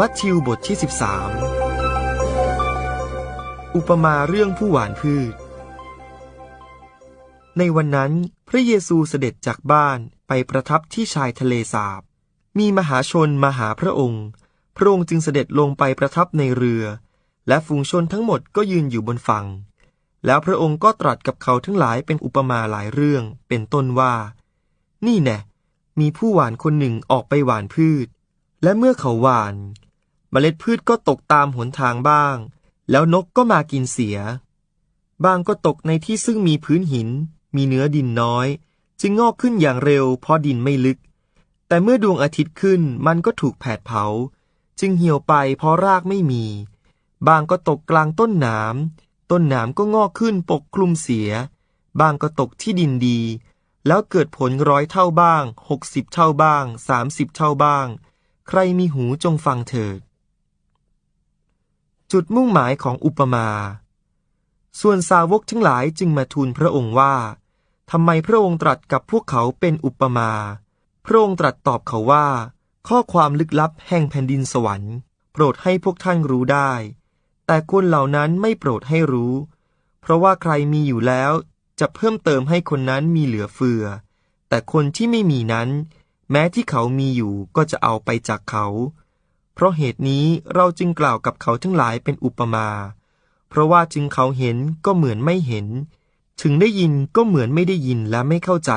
มัทธิวบทที่ 13 อุปมาเรื่องผู้หวานพืช ในวันนั้นพระเยซูเสด็จจากบ้านไปประทับที่ชายทะเลสาบ มีมหาชนมาหาพระองค์ พระองค์จึงเสด็จลงไปประทับในเรือ และฝูงชนทั้งหมดก็ยืนอยู่บนฝั่ง แล้วพระองค์ก็ตรัสกับเขาทั้งหลายเป็นอุปมาหลายเรื่อง เป็นต้นว่า นี่แน่มีผู้หวานคนหนึ่งออกไปหวานพืช และเมื่อเขาหวานเมล็ดพืชก็ตกตามหนทางบ้าง แล้วนกก็มากินเสีย บางก็ตกในที่ซึ่งมีพื้นหิน มีเนื้อดินน้อย จึงงอกขึ้นอย่างเร็ว เพราะดินไม่ลึก แต่เมื่อดวงอาทิตย์ขึ้นมันก็ถูกแผดเผา จึงเหี่ยวไปเพราะรากไม่มี บางก็ตกกลางต้นหนามต้นหนามก็งอกขึ้นปกคลุมเสีย บางก็ตกที่ดินดี แล้วเกิดผลร้อยเท่าบ้างหกสิบเท่าบ้างสามสิบเท่าบ้าง ใครมีหูจงฟังเถิด จุดมุ่งหมายของอุปมา ส่วนสาวกทั้งหลายจึงมาทูลพระองค์ว่าทำไมพระองค์ตรัสกับพวกเขาเป็นอุปมา พระองค์ตรัสตอบเขาว่า ข้อความลึกลับแห่งแผ่นดินสวรรค์ โปรดให้พวกท่านรู้ได้ แต่คนเหล่านั้นไม่โปรดให้รู้ เพราะว่าใครมีอยู่แล้วจะเพิ่มเติมให้คนนั้นมีเหลือเฟือ แต่คนที่ไม่มีนั้น แม้ที่เขามีอยู่ก็จะเอาไปจากเขา เพราะเหตุนี้เราจึงกล่าวกับเขาทั้งหลายเป็นอุปมา เพราะว่าจึงเขาเห็นก็เหมือนไม่เห็น ถึงได้ยินก็เหมือนไม่ได้ยินและไม่เข้าใจ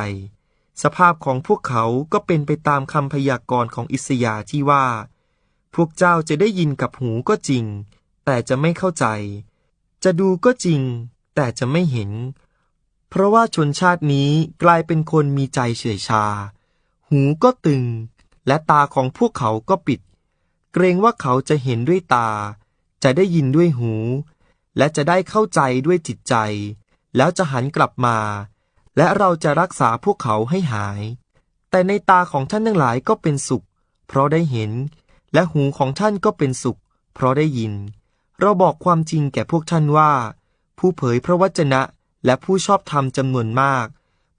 สภาพของพวกเขาก็เป็นไปตามคำพยากรณ์ของอิสยาที่ว่า พวกเจ้าจะได้ยินกับหูก็จริง แต่จะไม่เข้าใจ จะดูก็จริง แต่จะไม่เห็น เพราะว่าชนชาตินี้กลายเป็นคนมีใจเฉยชา หูก็ตึง และตาของพวกเขาก็ปิด เกรงว่าเขาจะเห็นด้วยตา จะได้ยินด้วยหู และจะได้เข้าใจด้วยจิตใจ แล้วจะหันกลับมา และเราจะรักษาพวกเขาให้หาย แต่ในตาของท่านทั้งหลายก็เป็นสุข เพราะได้เห็น และหูของท่านก็เป็นสุข เพราะได้ยิน เราบอกความจริงแก่พวกท่านว่า ผู้เผยพระวจนะและผู้ชอบธรรมจำนวนมาก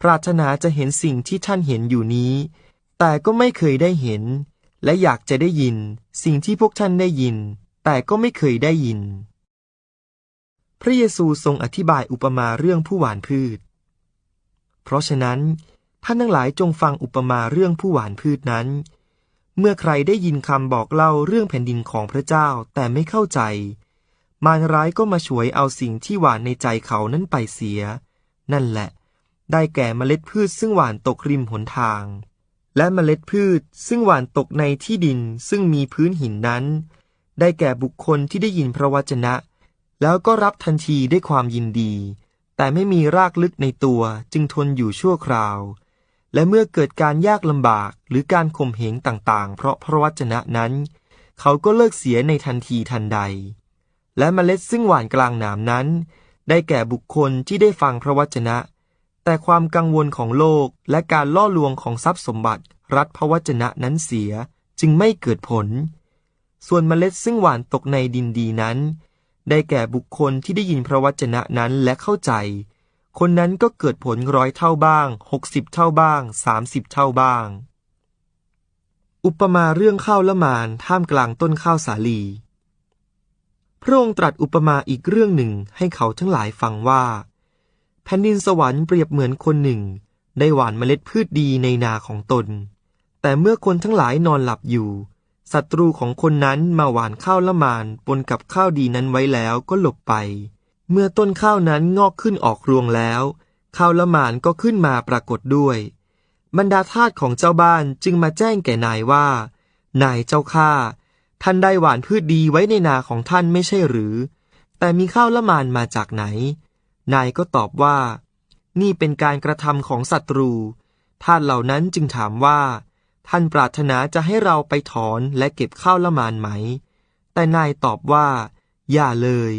ปรารถนาจะเห็นสิ่งที่ท่านเห็นอยู่นี้ แต่ก็ไม่เคยได้เห็น และอยากจะได้ยิน สิ่งที่พวกท่านได้ยิน แต่ก็ไม่เคยได้ยิน พระเยซูทรงอธิบายอุปมาเรื่องผู้หวานพืช เพราะฉะนั้นท่านทั้งหลายจงฟังอุปมาเรื่องผู้หวานพืชนั้น เมื่อใครได้ยินคำบอกเล่าเรื่องแผ่นดินของพระเจ้าแต่ไม่เข้าใจ มารร้ายก็มาฉวยเอาสิ่งที่หวานในใจเขานั้นไปเสีย นั่นแหละ ได้แก่เมล็ดพืชซึ่งหวานตกริมหนทาง และเมล็ดพืชซึ่งหวานตกในที่ดินซึ่งมีพื้นหินนั้น ได้แก่บุคคลที่ได้ยินพระวจนะ แล้วก็รับทันทีด้วยความยินดี แต่ไม่มีรากลึกในตัวจึงทนอยู่ชั่วคราว และเมื่อเกิดการยากลำบากหรือการข่มเหงต่างๆ เพราะพระวจนะนั้น เขาก็เลิกเสียในทันทีทันใด และเมล็ดซึ่งหวานกลางหนามนั้น ได้แก่บุคคลที่ได้ฟังพระวจนะ แต่ความกังวลของโลกและการล่อลวงของทรัพย์สมบัติ รัดพระวจนะนั้นเสียจึงไม่เกิดผล ส่วนเมล็ดซึ่งหวานตกในดินดีนั้น ได้แก่บุคคลที่ได้ยินพระวจนะนั้นและเข้าใจ คนนั้นก็เกิดผลร้อยเท่าบ้างหกสิบเท่าบ้างสามสิบเท่าบ้าง อุปมาเรื่องข้าวละมานท่ามกลางต้นข้าวสาลี พระองค์ตรัสอุปมาอีกเรื่องหนึ่งให้เขาทั้งหลายฟังว่า แผ่นดินสวรรค์เปรียบเหมือนคนหนึ่ง ได้หว่านเมล็ดพืชดีในนาของตน แต่เมื่อคนทั้งหลายนอนหลับอยู่ศัตรูของคนนั้นมาหว่านข้าวละมานปนกับข้าวดีนั้นไว้แล้วก็หลบไป เมื่อต้นข้าวนั้นงอกขึ้นออกรวงแล้ว ข้าวละมานก็ขึ้นมาปรากฏด้วย บรรดาทาสของเจ้าบ้านจึงมาแจ้งแก่นายว่า นายเจ้าข้าท่านได้หว่านพืชดีไว้ในนาของท่านไม่ใช่หรือ แต่มีข้าวละมานมาจากไหน นายก็ตอบว่า นี่เป็นการกระทำของศัตรู ท่าสเหล่านั้นจึงถามว่า ท่านปรารถนาจะให้เราไปถอนและเก็บข้าวละมานไหม แต่นายตอบว่า อย่าเลย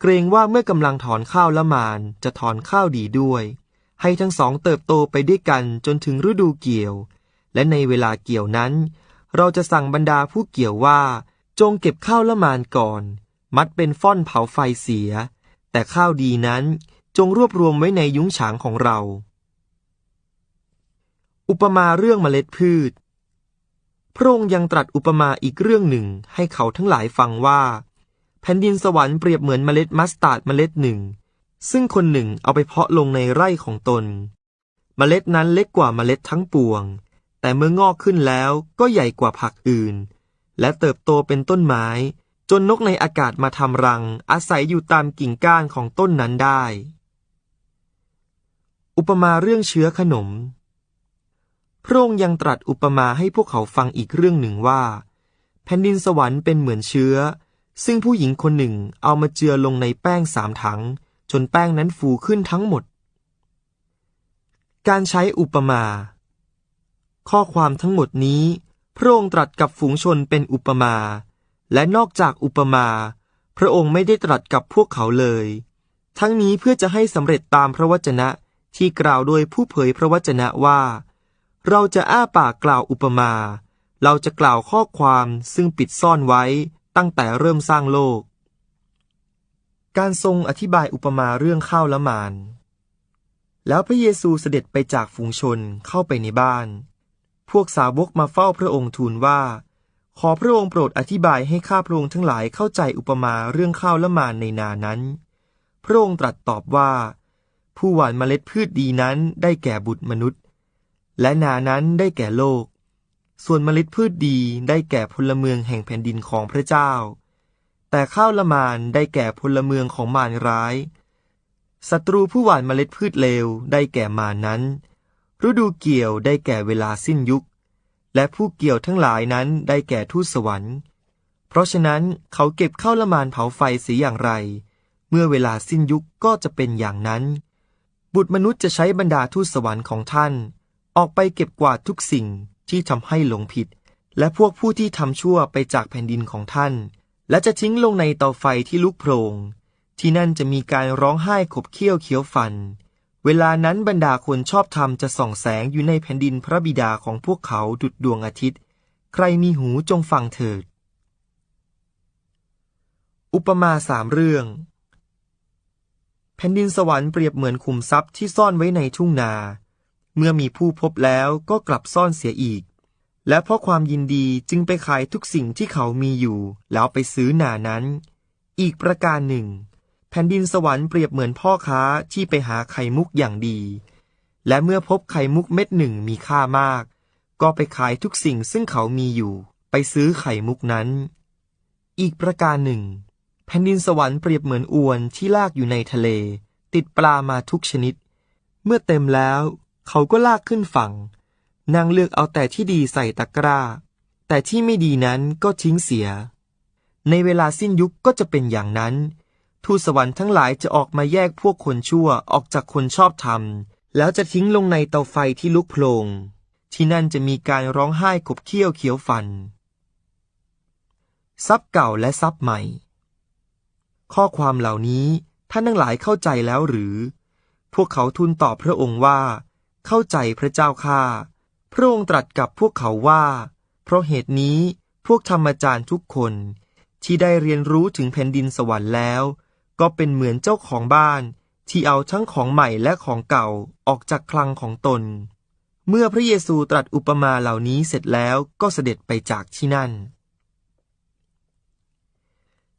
เกรงว่าเมื่อกำลังถอนข้าวละมานจะถอนข้าวดีด้วย ให้ทั้งสองเติบโตไปด้วยกันจนถึงฤดูเกี่ยว และในเวลาเกี่ยวนั้น เราจะสั่งบรรดาผู้เกี่ยวว่า จงเก็บข้าวละมานก่อน มัดเป็นฟ่อนเผาไฟเสียแต่ข้าวดีนั้น จงรวบรวมไว้ในยุ้งฉางของเรา อุปมาเรื่องเมล็ดพืช พระองค์ยังตรัสอุปมาอีกเรื่องหนึ่งให้เขาทั้งหลายฟังว่า แผ่นดินสวรรค์เปรียบเหมือนเมล็ดมัสตาร์ดเมล็ดหนึ่ง ซึ่งคนหนึ่งเอาไปเพาะลงในไร่ของตน เมล็ดนั้นเล็กกว่าเมล็ดทั้งปวง แต่เมื่องอกขึ้นแล้วก็ใหญ่กว่าผักอื่น และเติบโตเป็นต้นไม้จนนกในอากาศมาทำรังอาศัยอยู่ตามกิ่งก้านของต้นนั้นได้ อุปมาเรื่องเชื้อขนม พระองค์ยังตรัสอุปมาให้พวกเขาฟังอีกเรื่องหนึ่งว่า แผ่นดินสวรรค์เป็นเหมือนเชื้อ ซึ่งผู้หญิงคนหนึ่งเอามาเจือลงในแป้งสามถัง จนแป้งนั้นฟูขึ้นทั้งหมด การใช้อุปมา ข้อความทั้งหมดนี้ พระองค์ตรัสกับฝูงชนเป็นอุปมา และนอกจากอุปมา พระองค์ไม่ได้ตรัสกับพวกเขาเลย ทั้งนี้เพื่อจะให้สำเร็จตามพระวจนะ ที่กล่าวโดยผู้เผยพระวจนะว่า เราจะอ้าปากกล่าวอุปมา เราจะกล่าวข้อความซึ่งปิดซ่อนไว้ตั้งแต่เริ่มสร้างโลก การทรงอธิบายอุปมาเรื่องข้าวละมาน แล้วพระเยซูเสด็จไปจากฝูงชนเข้าไปในบ้าน พวกสาวกมาเฝ้าพระองค์ทูลว่า ขอพระองค์โปรดอธิบายให้ข้าพระองค์ทั้งหลายเข้าใจอุปมาเรื่องข้าวละมานในนานั้น พระองค์ตรัสตอบว่า ผู้หว่านเมล็ดพืชดีนั้นได้แก่บุตรมนุษย์ และนานั้นได้แก่โลก ส่วนเมล็ดพืชดีได้แก่พลเมืองแห่งแผ่นดินของพระเจ้า แต่ข้าวละมานได้แก่พลเมืองของมารร้ายศัตรูผู้หว่านเมล็ดพืชเลวได้แก่มารนั้น ฤดูเกี่ยวได้แก่เวลาสิ้นยุค และผู้เกี่ยวทั้งหลายนั้นได้แก่ทูตสวรรค์ เพราะฉะนั้นเขาเก็บข้าวละมานเผาไฟเสียอย่างไร เมื่อเวลาสิ้นยุคก็จะเป็นอย่างนั้น บุตรมนุษย์จะใช้บรรดาทูตสวรรค์ของท่าน ออกไปเก็บกวาดทุกสิ่งที่ทำให้หลงผิด และพวกผู้ที่ทำชั่วไปจากแผ่นดินของท่าน และจะทิ้งลงในเตาไฟที่ลุกโพลงที่นั่นจะมีการร้องไห้ขบเคี้ยวเคี้ยวฟัน เวลานั้นบรรดาคนชอบธรรมจะส่องแสงอยู่ในแผ่นดินพระบิดาของพวกเขาดุดดวงอาทิตย์ ใครมีหูจงฟังเถิด อุปมาสามเรื่อง แผ่นดินสวรรค์เปรียบเหมือนขุมทรัพย์ที่ซ่อนไว้ในทุ่งนา เมื่อมีผู้พบแล้วก็กลับซ่อนเสียอีก และเพราะความยินดีจึงไปขายทุกสิ่งที่เขามีอยู่ แล้วไปซื้อนานั้น อีกประการหนึ่ง แผ่นดินสวรรค์เปรียบเหมือนพ่อค้าที่ไปหาไข่มุกอย่างดี และเมื่อพบไข่มุกเม็ดหนึ่งมีค่ามาก ก็ไปขายทุกสิ่งซึ่งเขามีอยู่ ไปซื้อไข่มุกนั้น อีกประการหนึ่ง แผ่นดินสวรรค์เปรียบเหมือนอวนที่ลากอยู่ในทะเล ติดปลามาทุกชนิด เมื่อเต็มแล้ว เขาก็ลากขึ้นฝั่ง นางเลือกเอาแต่ที่ดีใส่ตะกร้า แต่ที่ไม่ดีนั้นก็ทิ้งเสีย ในเวลาสิ้นยุคก็จะเป็นอย่างนั้น ทูตสวรรค์ทั้งหลายจะออกมาแยกพวกคนชั่วออกจากคนชอบธรรม แล้วจะทิ้งลงในเตาไฟที่ลุกโพลงที่นั่นจะมีการร้องไห้ขบเคี้ยวเขียวฟัน ทรัพย์เก่าและทรัพย์ใหม่ ข้อความเหล่านี้ท่านทั้งหลายเข้าใจแล้วหรือ พวกเขาทูลตอบพระองค์ว่า เข้าใจพระเจ้าข้าพระองค์ตรัสกับพวกเขาว่า เพราะเหตุนี้พวกธรรมจารย์ทุกคนที่ได้เรียนรู้ถึงแผ่นดินสวรรค์แล้ว ก็เป็นเหมือนเจ้าของบ้าน ที่เอาทั้งของใหม่และของเก่าออกจากคลังของตน เมื่อพระเยซูตรัสอุปมาเหล่านี้เสร็จแล้วก็เสด็จไปจากที่นั่น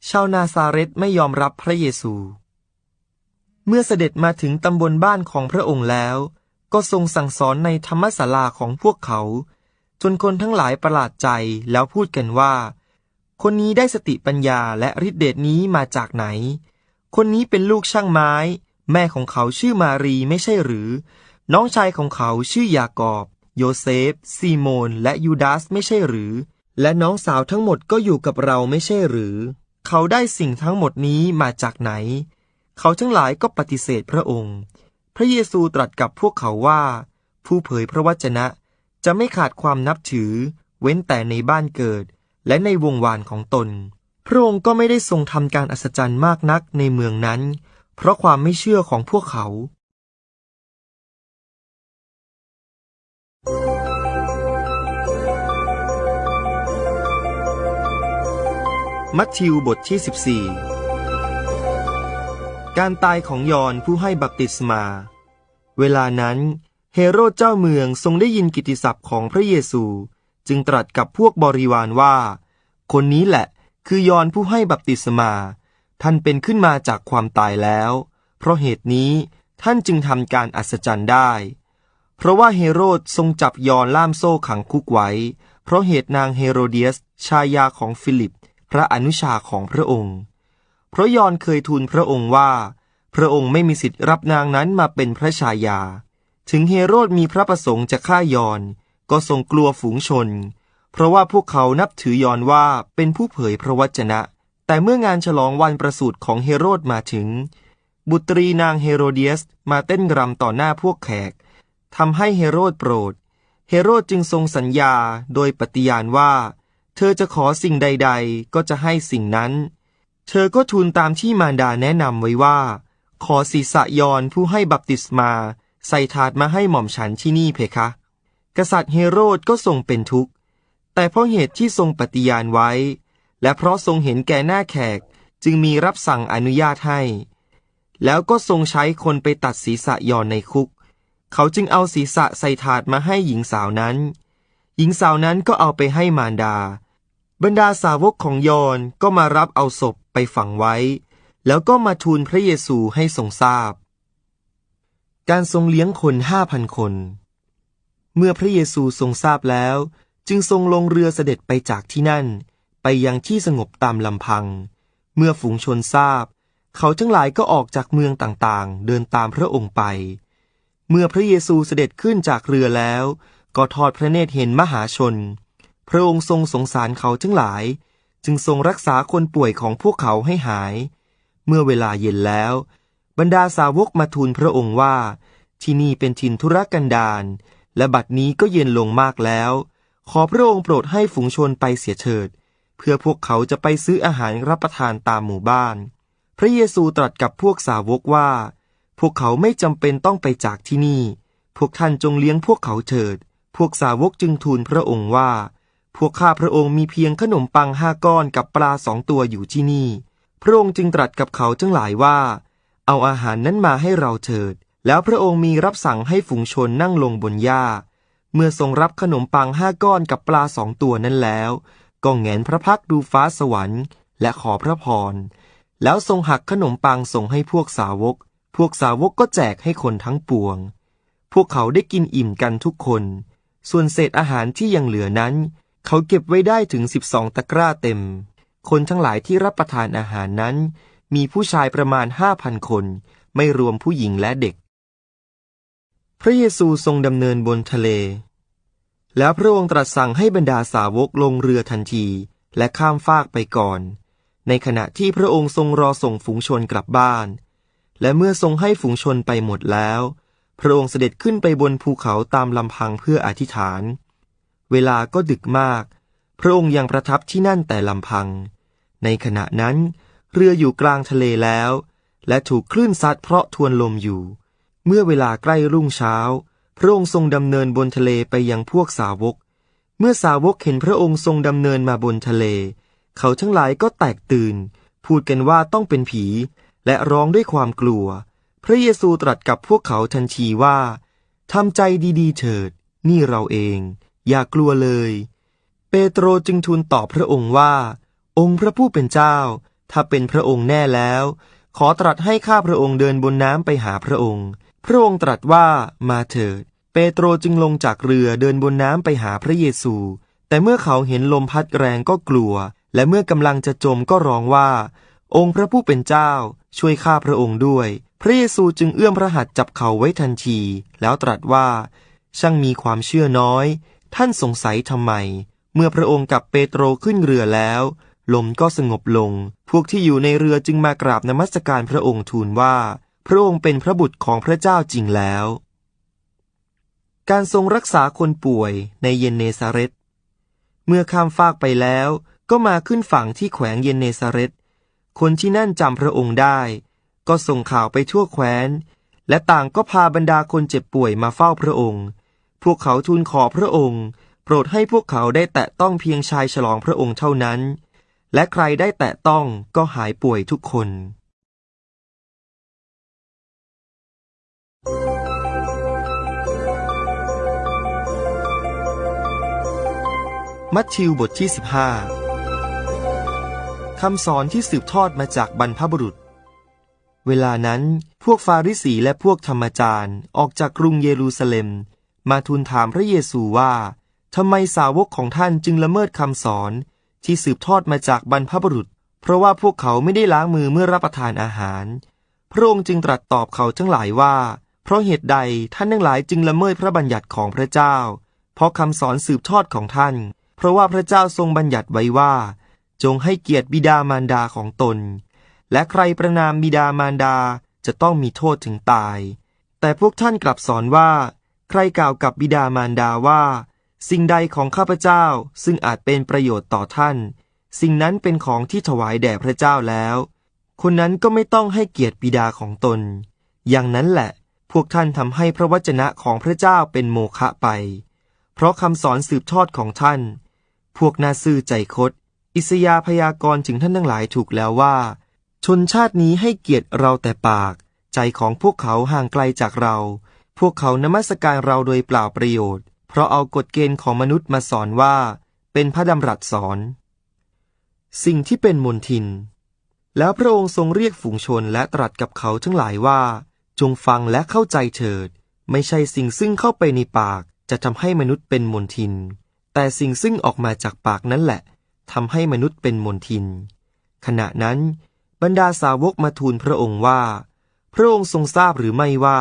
ชาวนาซาเรตไม่ยอมรับพระเยซู เมื่อเสด็จมาถึงตำบลบ้านของพระองค์แล้ว ก็ทรงสั่งสอนในธรรมศาลาของพวกเขา จนคนทั้งหลายประหลาดใจแล้วพูดกันว่า คนนี้ได้สติปัญญาและฤทธิเดชนี้มาจากไหน คนนี้เป็นลูกช่างไม้ แม่ของเขาชื่อมารีไม่ใช่หรือ น้องชายของเขาชื่อยากอบ โยเซฟ ซีโมน และยูดาสไม่ใช่หรือ และน้องสาวทั้งหมดก็อยู่กับเราไม่ใช่หรือ เขาได้สิ่งทั้งหมดนี้มาจากไหน เขาทั้งหลายก็ปฏิเสธพระองค์ พระเยซูตรัสกับพวกเขาว่า ผู้เผยพระวจนะจะไม่ขาดความนับถือ เว้นแต่ในบ้านเกิด และในวงวานของตน พระองค์ก็ไม่ได้ทรงทำการอัศจรรย์มากนักในเมืองนั้น เพราะความไม่เชื่อของพวกเขา มัทธิวบทที่ 14 การตายของยอนผู้ให้บัพติศมา เวลานั้น เฮโรดเจ้าเมืองทรงได้ยินกิติศัพท์ของพระเยซู จึงตรัสกับพวกบริวารว่า คนนี้แหละคือยอนผู้ให้บัพติศมา ท่านเป็นขึ้นมาจากความตายแล้ว เพราะเหตุนี้ท่านจึงทำการอัศจรรย์ได้ เพราะว่าเฮโรดทรงจับยอนล่ามโซ่ขังคุกไว้ เพราะเหตุนางเฮโรเดียสชายาของฟิลิป พระอนุชาของพระองค์ เพราะยอนเคยทูลพระองค์ว่า พระองค์ไม่มีสิทธิ์รับนางนั้นมาเป็นพระชายา ถึงเฮโรดมีพระประสงค์จะฆ่ายอนก็ทรงกลัวฝูงชน เพราะว่าพวกเขานับถือยอนว่าเป็นผู้เผยพระวจนะ แต่เมื่องานฉลองวันประสูติของเฮโรดมาถึง บุตรีนางเฮโรเดียสมาเต้นรำต่อหน้าพวกแขกทำให้เฮโรดโปรด เฮโรดจึงทรงสัญญาโดยปฏิญาณว่า ธอจะขอสิ่งใด ๆ ก็จะให้สิ่งนั้น เธอก็ทูลตามที่มารดาแนะนำไว้ว่า ขอศีษะยอนผู้ให้บัพติศมา ใส่ถาดมาให้หม่อมฉันที่นี่เพคะ กษัตริย์เฮโรดก็ทรงเป็นทุกข์ แต่เพราะเหตุที่ทรงปฏิญาณไว้ และเพราะทรงเห็นแก่หน้าแขกจึงมีรับสั่งอนุญาตให้ แล้วก็ทรงใช้คนไปตัดศีษะยอนในคุก เขาจึงเอาศีษะใส่ถาดมาให้หญิงสาวนั้น หญิงสาวนั้นก็เอาไปให้มารดา บรรดาสาวกของยอนก็มารับเอาศพไปฝังไว้ แล้วก็มาทูลพระเยซูให้ทรงทราบ การทรงเลี้ยงคนห้าพันคน เมื่อพระเยซูทรงทราบแล้ว จึงทรงลงเรือเสด็จไปจากที่นั่น ไปยังที่สงบตามลำพัง เมื่อฝูงชนทราบ เขาทั้งหลายก็ออกจากเมืองต่างๆ เดินตามพระองค์ไป เมื่อพระเยซูเสด็จขึ้นจากเรือแล้ว ก็ทอดพระเนตรเห็นมหาชน พระองค์ทรงสงสารเขาทั้งหลาย จึงทรงรักษาคนป่วยของพวกเขาให้หาย เมื่อเวลาเย็นแล้ว บรรดาสาวกมาทูลพระองค์ว่า ที่นี่เป็นถิ่นธุรกันดารและบัดนี้ก็เย็นลงมากแล้ว ขอพระองค์โปรดให้ฝูงชนไปเสียเถิด เพื่อพวกเขาจะไปซื้ออาหารรับประทานตามหมู่บ้าน พระเยซูตรัสกับพวกสาวกว่า พวกเขาไม่จำเป็นต้องไปจากที่นี่ พวกท่านจงเลี้ยงพวกเขาเถิด พวกสาวกจึงทูลพระองค์ว่า พวกข้าพระองค์มีเพียงขนมปังห้าก้อนกับปลาสองตัวอยู่ที่นี่ พระองค์จึงตรัสกับเขาทั้งหลายว่า เอาอาหารนั้นมาให้เราเถิด แล้วพระองค์มีรับสั่งให้ฝูงชนนั่งลงบนหญ้า เมื่อทรงรับขนมปังห้าก้อนกับปลาสองตัวนั้นแล้วก็แงนพระพักดูฟ้าสวรรค์ และขอพระพร แล้วทรงหักขนมปังส่งให้พวกสาวก พวกสาวกก็แจกให้คนทั้งปวง พวกเขาได้กินอิ่มกันทุกคน ส่วนเศษอาหารที่ยังเหลือนั้น เขาเก็บไว้ได้ถึงสิบสองตะกร้าเต็ม คนทั้งหลายที่รับประทานอาหารนั้น มีผู้ชายประมาณห้าพันคน ไม่รวมผู้หญิงและเด็ก พระเยซูทรงดำเนินบนทะเล แล้วพระองค์ตรัสสั่งให้บรรดาสาวกลงเรือทันที และข้ามฟากไปก่อน ในขณะที่พระองค์ทรงรอส่งฝูงชนกลับบ้าน และเมื่อทรงให้ฝูงชนไปหมดแล้ว พระองค์เสด็จขึ้นไปบนภูเขาตามลำพังเพื่ออธิษฐาน เวลาก็ดึกมาก พระองค์ยังประทับที่นั่นแต่ลำพัง ในขณะนั้น เรืออยู่กลางทะเลแล้ว และถูกคลื่นซัดเพราะทวนลมอยู่ เมื่อเวลาใกล้รุ่งเช้า พระองค์ทรงดำเนินบนทะเลไปยังพวกสาวก เมื่อสาวกเห็นพระองค์ทรงดำเนินมาบนทะเล เขาทั้งหลายก็แตกตื่น พูดกันว่าต้องเป็นผี และร้องด้วยความกลัว พระเยซูตรัสกับพวกเขาทันทีว่าทำใจดีๆ เถิด นี่เราเอง อย่ากลัวเลย เปโตรจึงทูลตอบพระองค์ว่า องค์พระผู้เป็นเจ้า ถ้าเป็นพระองค์แน่แล้ว ขอตรัสให้ข้าพระองค์เดินบนน้ำไปหาพระองค์ พระองค์ตรัสว่ามาเถิด เปโตรจึงลงจากเรือเดินบนน้ำไปหาพระเยซู แต่เมื่อเขาเห็นลมพัดแรงก็กลัว และเมื่อกำลังจะจมก็ร้องว่า องค์พระผู้เป็นเจ้า ช่วยข้าพระองค์ด้วย พระเยซูจึงเอื้อมพระหัตถ์จับเขาไว้ทันที แล้วตรัสว่าช่างมีความเชื่อน้อย ท่านสงสัยทำไม เมื่อพระองค์กับเปโตรขึ้นเรือแล้ว ลมก็สงบลง พวกที่อยู่ในเรือจึงมากราบนมัสการพระองค์ทูลว่า พระองค์เป็นพระบุตรของพระเจ้าจริงแล้ว การทรงรักษาคนป่วยในเยนเนซาเรตเมื่อข้ามฟากไปแล้ว ก็มาขึ้นฝั่งที่แขวงเยนเนซาเรตคนที่นั่นจำพระองค์ได้ ก็ส่งข่าวไปทั่วแคว้น และต่างก็พาบรรดาคนเจ็บป่วยมาเฝ้าพระองค์ พวกเขาทูลขอพระองค์ โปรดให้พวกเขาได้แตะต้องเพียงชายฉลองพระองค์เท่านั้น และใครได้แตะต้องก็หายป่วยทุกคน มัทธิวบทที่ 15 คำสอนที่สืบทอดมาจากบรรพบุรุษ เวลานั้นพวกฟาริสีและพวกธรรมจารย์ออกจากกรุงเยรูซาเล็ม มาทูลถามพระเยซูว่าทำไมสาวกของท่านจึงละเมิดคำสอน ที่สืบทอดมาจากบรรพบุรุษ เพราะว่าพวกเขาไม่ได้ล้างมือเมื่อรับประทานอาหาร พระองค์จึงตรัสตอบเขาทั้งหลายว่า เพราะเหตุใดท่านทั้งหลายจึงละเมิดพระบัญญัติของพระเจ้า เพราะคำสอนสืบทอดของท่าน เพราะว่าพระเจ้าทรงบัญญัติไว้ว่า จงให้เกียรติบิดามารดาของตน และใครประนามบิดามารดาจะต้องมีโทษถึงตาย แต่พวกท่านกลับสอนว่า ใครกล่าวกับบิดามารดาว่า สิ่งใดของข้าพเจ้าซึ่งอาจเป็นประโยชน์ต่อท่าน สิ่งนั้นเป็นของที่ถวายแด่พระเจ้าแล้ว คนนั้นก็ไม่ต้องให้เกียรติบิดาของตน อย่างนั้นแหละ พวกท่านทำให้พระวจนะของพระเจ้าเป็นโมฆะไป เพราะคำสอนสืบทอดของท่าน พวกนาซื่อใจคดอิสยาพยากรณ์ถึงท่านทั้งหลายถูกแล้วว่า ชนชาตินี้ให้เกียรติเราแต่ปาก ใจของพวกเขาห่างไกลจากเรา พวกเขานมัสการเราโดยเปล่าประโยชน์ เพราะเอากฎเกณฑ์ของมนุษย์มาสอนว่า เป็นพระดำรัสสอน สิ่งที่เป็นมนทิน แล้วพระองค์ทรงเรียกฝูงชนและตรัสกับเขาทั้งหลายว่า จงฟังและเข้าใจเถิด ไม่ใช่สิ่งซึ่งเข้าไปในปาก จะทำให้มนุษย์เป็นมนทิน แต่สิ่งซึ่งออกมาจากปากนั่นแหละทำให้มนุษย์เป็นมนทิน ขณะนั้น บรรดาสาวกมาทูลพระองค์ว่า พระองค์ทรงทราบหรือไม่ว่า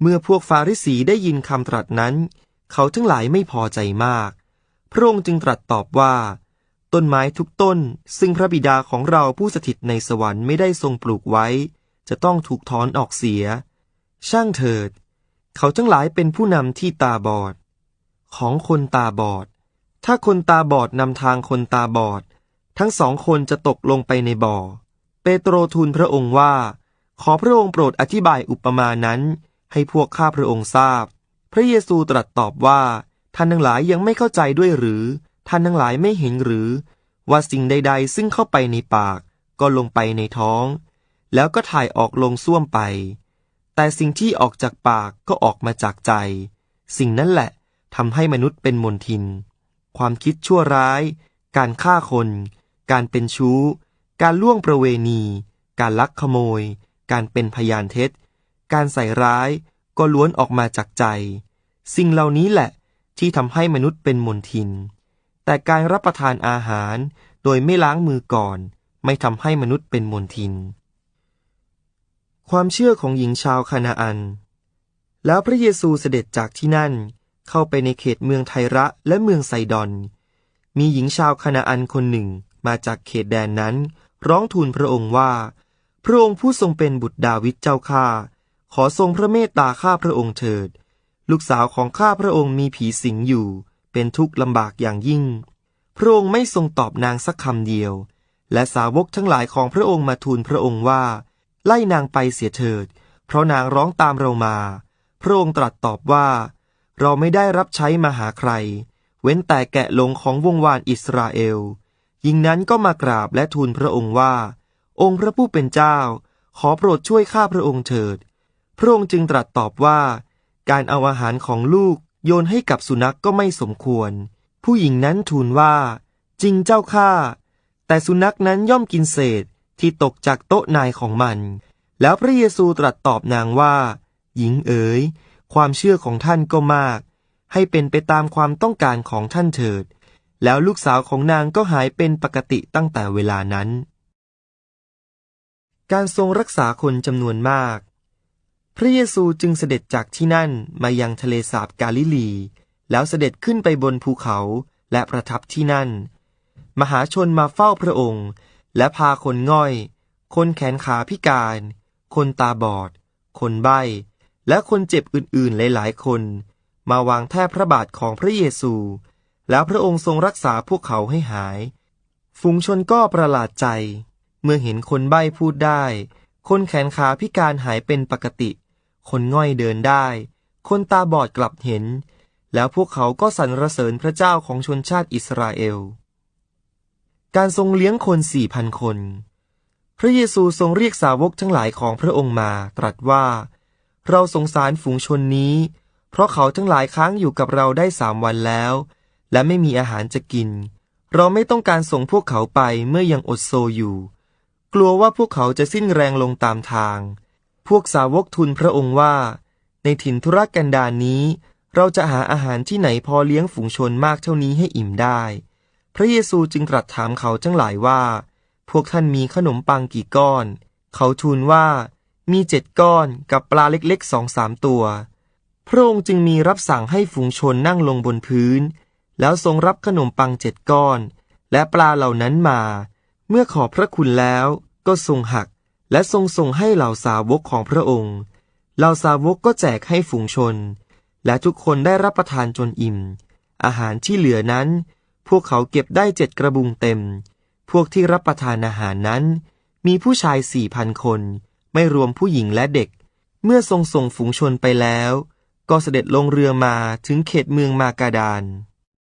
เมื่อพวกฟาริสีได้ยินคำตรัสนั้น เขาทั้งหลายไม่พอใจมาก พระองค์จึงตรัสตอบว่า ต้นไม้ทุกต้น ซึ่งพระบิดาของเราผู้สถิตในสวรรค์ไม่ได้ทรงปลูกไว้ จะต้องถูกถอนออกเสีย ช่างเถิด เขาทั้งหลายเป็นผู้นำที่ตาบอด ของคนตาบอด ถ้าคนตาบอดนำทางคนตาบอด ทั้งสองคนจะตกลงไปในบ่อ เปโตรทูลพระองค์ว่า ขอพระองค์โปรดอธิบายอุปมานั้น ให้พวกข้าพระองค์ทราบ พระเยซูตรัสตอบว่า ท่านทั้งหลายยังไม่เข้าใจด้วยหรือ ท่านทั้งหลายไม่เห็นหรือ ว่าสิ่งใด ๆ ซึ่งเข้าไปในปาก ก็ลงไปในท้อง แล้วก็ถ่ายออกลงส้วมไป แต่สิ่งที่ออกจากปากก็ออกมาจากใจ สิ่งนั้นแหละทำให้มนุษย์เป็นมนทิน ความคิดชั่วร้าย การฆ่าคน การเป็นชู้ การล่วงประเวณี การลักขโมย การเป็นพยานเท็จ การใส่ร้ายก็ล้วนออกมาจากใจ สิ่งเหล่านี้แหละที่ทำให้มนุษย์เป็นมนทิน แต่การรับประทานอาหารโดยไม่ล้างมือก่อน ไม่ทำให้มนุษย์เป็นมนทิน ความเชื่อของหญิงชาวคานาอัน แล้วพระเยซูเสด็จจากที่นั่นเข้าไปในเขตเมืองไทระและเมืองไซดอน มีหญิงชาวคานาอันคนหนึ่งมาจากเขตแดนนั้น ร้องทูลพระองค์ว่า พระองค์ผู้ทรงเป็นบุตรดาวิดเจ้าข้า ขอทรงพระเมตตาข้าพระองค์เถิด ลูกสาวของข้าพระองค์มีผีสิงอยู่ เป็นทุกข์ลำบากอย่างยิ่ง พระองค์ไม่ทรงตอบนางสักคำเดียว และสาวกทั้งหลายของพระองค์มาทูลพระองค์ว่า ไล่นางไปเสียเถิด เพราะนางร้องตามเรามา พระองค์ตรัสตอบว่า เราไม่ได้รับใช้มาหาใคร เว้นแต่แกะหลงของวงวานอิสราเอลหญิงนั้นก็มากราบและทูลพระองค์ว่า องค์พระผู้เป็นเจ้า ขอโปรดช่วยข้าพระองค์เถิด พระองค์จึงตรัสตอบว่า การเอาอาหารของลูกโยนให้กับสุนัขกก็ไม่สมควร ผู้หญิงนั้นทูลว่า จริงเจ้าข้าแต่สุนัขนั้นย่อมกินเศษที่ตกจากโต๊ะนายของมัน แล้วพระเยซูตรัสตอบนางว่า หญิงเอ๋ย ความเชื่อของท่านก็มาก ให้เป็นไปตามความต้องการของท่านเถิด แล้วลูกสาวของนางก็หายเป็นปกติตั้งแต่เวลานั้น การทรงรักษาคนจำนวนมาก พระเยซูจึงเสด็จจากที่นั่นมายังทะเลสาบกาลิลี แล้วเสด็จขึ้นไปบนภูเขาและประทับที่นั่น มหาชนมาเฝ้าพระองค์ และพาคนง่อย คนแขนขาพิการ คนตาบอด คนใบ้ และคนเจ็บอื่นๆหลายๆคน มาวางแทบพระบาทของพระเยซู แล้วพระองค์ทรงรักษาพวกเขาให้หาย ฝูงชนก็ประหลาดใจ เมื่อเห็นคนใบ้พูดได้ คนแขนขาพิการหายเป็นปกติ คนง่อยเดินได้ คนตาบอดกลับเห็น แล้วพวกเขาก็สรรเสริญพระเจ้าของชนชาติอิสราเอล การทรงเลี้ยงคนสี่พันคน พระเยซูทรงเรียกสาวกทั้งหลายของพระองค์มาตรัสว่า เราสงสารฝูงชนนี้ เพราะเขาทั้งหลายค้างอยู่กับเราได้สามวันแล้ว และไม่มีอาหารจะกิน เราไม่ต้องการส่งพวกเขาไปเมื่อยังอดโซอยู่ กลัวว่าพวกเขาจะสิ้นแรงลงตามทาง พวกสาวกทูลพระองค์ว่า ในถิ่นธุรกันดารนี้ เราจะหาอาหารที่ไหนพอเลี้ยงฝูงชนมากเท่านี้ให้อิ่มได้ พระเยซูจึงตรัสถามเขาทั้งหลายว่า พวกท่านมีขนมปังกี่ก้อน เขาทูลว่า มีเจ็ดก้อนกับปลาเล็กๆสองสามตัว พระองค์จึงมีรับสั่งให้ฝูงชนนั่งลงบนพื้น แล้วทรงรับขนมปังเจ็ดก้อน และปลาเหล่านั้นมา เมื่อขอพระคุณแล้วก็ทรงหัก และทรงส่งให้เหล่าสาวกของพระองค์ เหล่าสาวกก็แจกให้ฝูงชน และทุกคนได้รับประทานจนอิ่ม อาหารที่เหลือนั้น พวกเขาเก็บได้เจ็ดกระบุงเต็ม พวกที่รับประทานอาหารนั้น มีผู้ชายสี่พันคน ไม่รวมผู้หญิงและเด็ก เมื่อทรงส่งฝูงชนไปแล้ว ก็เสด็จลงเรือมาถึงเขตเมืองมากาดาน